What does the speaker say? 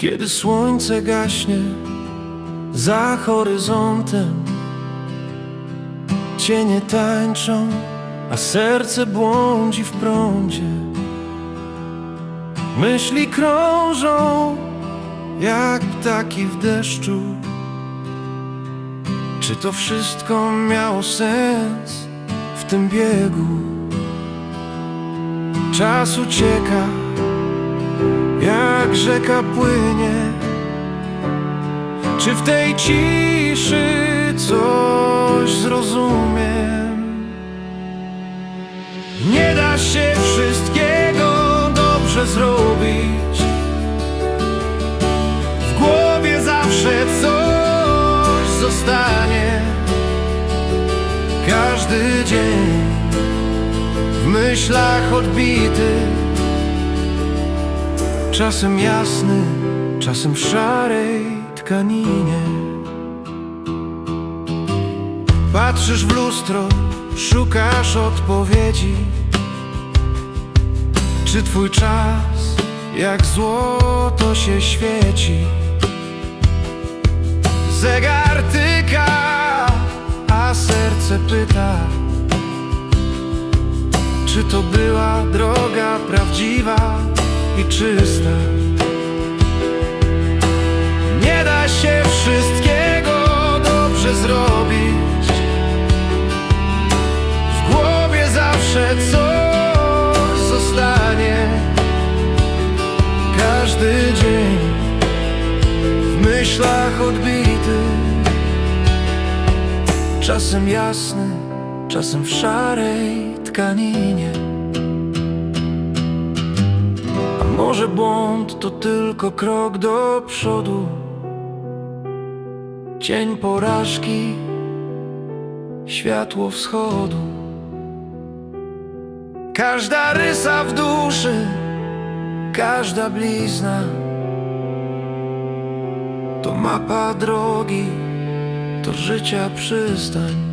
Kiedy słońce gaśnie za horyzontem Cienie tańczą, a serce błądzi w prądzie. Myśli krążą jak ptaki w deszczu. Czy to wszystko miało sens w tym biegu? Czas ucieka jak rzeka płynie. Czy w tej ciszy coś zrozumiem? Nie da się wszystkiego dobrze zrobić. W głowie zawsze coś zostanie. Każdy dzień w myślach odbity Czasem jasny, czasem w szarej tkaninie. Patrzysz w lustro, szukasz odpowiedzi. Czy twój czas jak złoto się świeci? Zegar tyka, a serce pyta. Czy to była droga i czysta. Nie da się wszystkiego dobrze zrobić. W głowie zawsze coś zostanie. Każdy dzień w myślach odbity. Czasem jasny, czasem w szarej tkaninie Może błąd to tylko krok do przodu. Cień porażki, światło wschodu. Każda rysa w duszy, każda blizna. To mapa drogi, to życia przystań